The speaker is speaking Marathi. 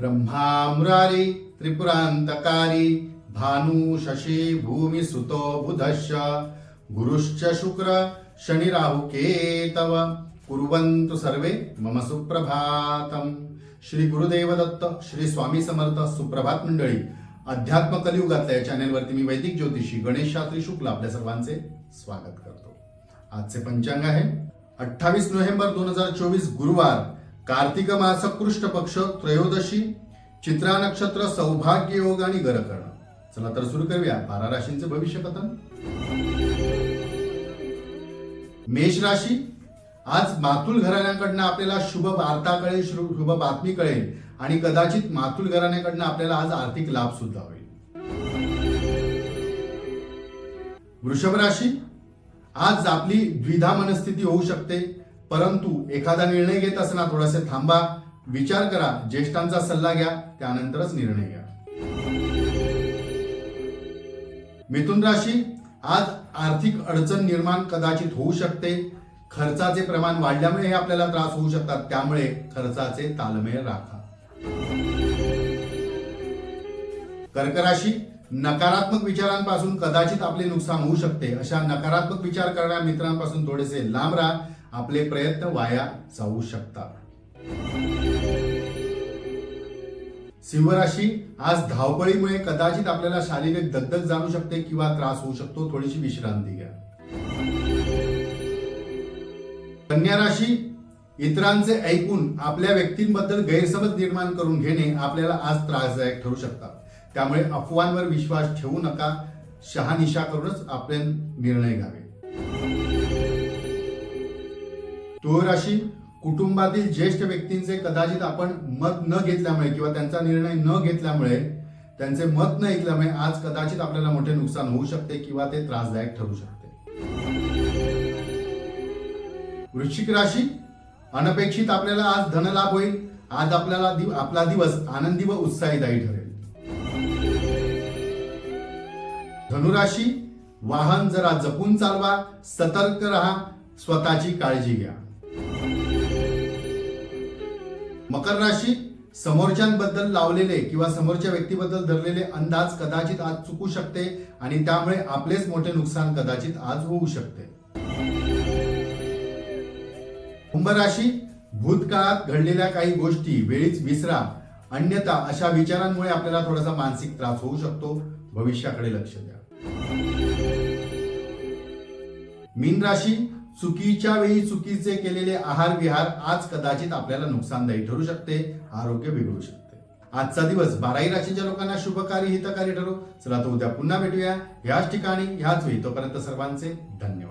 ब्रह्मा मुरारी त्रिपुरांतकारी भानु शशी भूमी सुतो बुधश्च। गुरुश्च शुक्र शनि राहु केतव। कुर्वन्तु सर्वे मम सुप्रभातम। श्री गुरुदेव दत्त श्री स्वामी समर्थ सुप्रभात मंडळी। अध्यात्म कलियुगातल्या या चॅनेलवरती मी वैदिक ज्योतिषी गणेश शास्त्री शुक्ल आपल्या सर्वांचे स्वागत करतो. आजचे पंचांग आहे अठ्ठावीस नोव्हेंबर दोन हजार चोवीस गुरुवार कार्तिक मास पृष्ठ पक्ष त्रयोदशी चित्रा नक्षत्र सौभाग्य योग आणि गरकर्ण. चला तर सुरू करूया बारा राशींचे भविष्य कथन. मेष राशी आज मातुल घराण्याकडनं आपल्याला शुभ वार्ता कळेल शुभ बातमी कळेल आणि कदाचित मातुल घराण्याकडनं आपल्याला आज आर्थिक लाभ सुद्धा होईल. वृषभ राशी आज आपली द्विधा मनस्थिती होऊ शकते. परंतु एखादा निर्णय घेत असताना थोडासे थांबा विचार करा ज्येष्ठांचा सल्ला घ्या त्यानंतरच निर्णय घ्या. मिथुन राशी आज आर्थिक अडचण निर्माण कदाचित होऊ शकते. खर्चाचे प्रमाण वाढल्यामुळे हे आपल्याला त्रास होऊ शकतात. त्यामुळे खर्चाचे तालमेळ राखा. कर्क राशी नकारात्मक विचारांपासून कदाचित आपले नुकसान होऊ शकते. अशा नकारात्मक विचार करणाऱ्या मित्रांपासून थोडेसे लांब राहा. आपले प्रयत्न वाया जाऊ शकतात. सिंह राशी आज धावपळीमुळे कदाचित आपल्याला शारीरिक दगदग जाणू शकते किंवा त्रास होऊ शकतो. थोडीशी विश्रांती घ्या. कन्या राशी इतरांचे ऐकून आपल्या व्यक्तींबद्दल गैरसमज निर्माण करून घेणे आपल्याला आज त्रासदायक ठरू शकतात. त्यामुळे अफवांवर विश्वास ठेवू नका. शहानिशा करूनच आपले निर्णय घ्यावे. तुळ राशी कुटुंबातील ज्येष्ठ व्यक्तींचे कदाचित आपण मत न घेतल्यामुळे किंवा त्यांचा निर्णय न घेतल्यामुळे त्यांचे मत न ऐकल्यामुळे आज कदाचित आपल्याला मोठे नुकसान होऊ शकते किंवा ते त्रासदायक ठरू शकते. वृश्चिक राशी अनपेक्षित आपल्याला आज धनलाभ होईल. आज आपल्याला दिव- आपला दिवस आनंदी व उत्साहीदायी ठरेल. धनुराशी वाहन जरा जपून चालवा सतर्क राहा स्वतःची काळजी घ्या. मकर राशी समोरच्यांबद्दल लावलेले किंवा समोरच्या व्यक्तीबद्दल धरलेले अंदाज कदाचित आज चुकू शकते आणि त्यामुळे आपलेच मोठे नुकसान कदाचित आज होऊ शकते. कुंभ राशी भूतकाळात घडलेल्या काही गोष्टी वेळीच विसरा अन्यथा अशा विचारांमुळे आपल्याला थोडासा मानसिक त्रास होऊ शकतो. भविष्याकडे लक्ष द्या. मीन राशी चुकीच्या वेळी चुकीचे केलेले आहार विहार आज कदाचित आपल्याला नुकसानदायी ठरू शकते आरोग्य बिघडू शकते. आजचा दिवस बाराही राशीच्या लोकांना शुभकारी हितकारी ठरो. चला तर उद्या पुन्हा भेटूया. ह्याच ठिकाणी ह्याच वेळी. तोपर्यंत सर्वांचे धन्यवाद.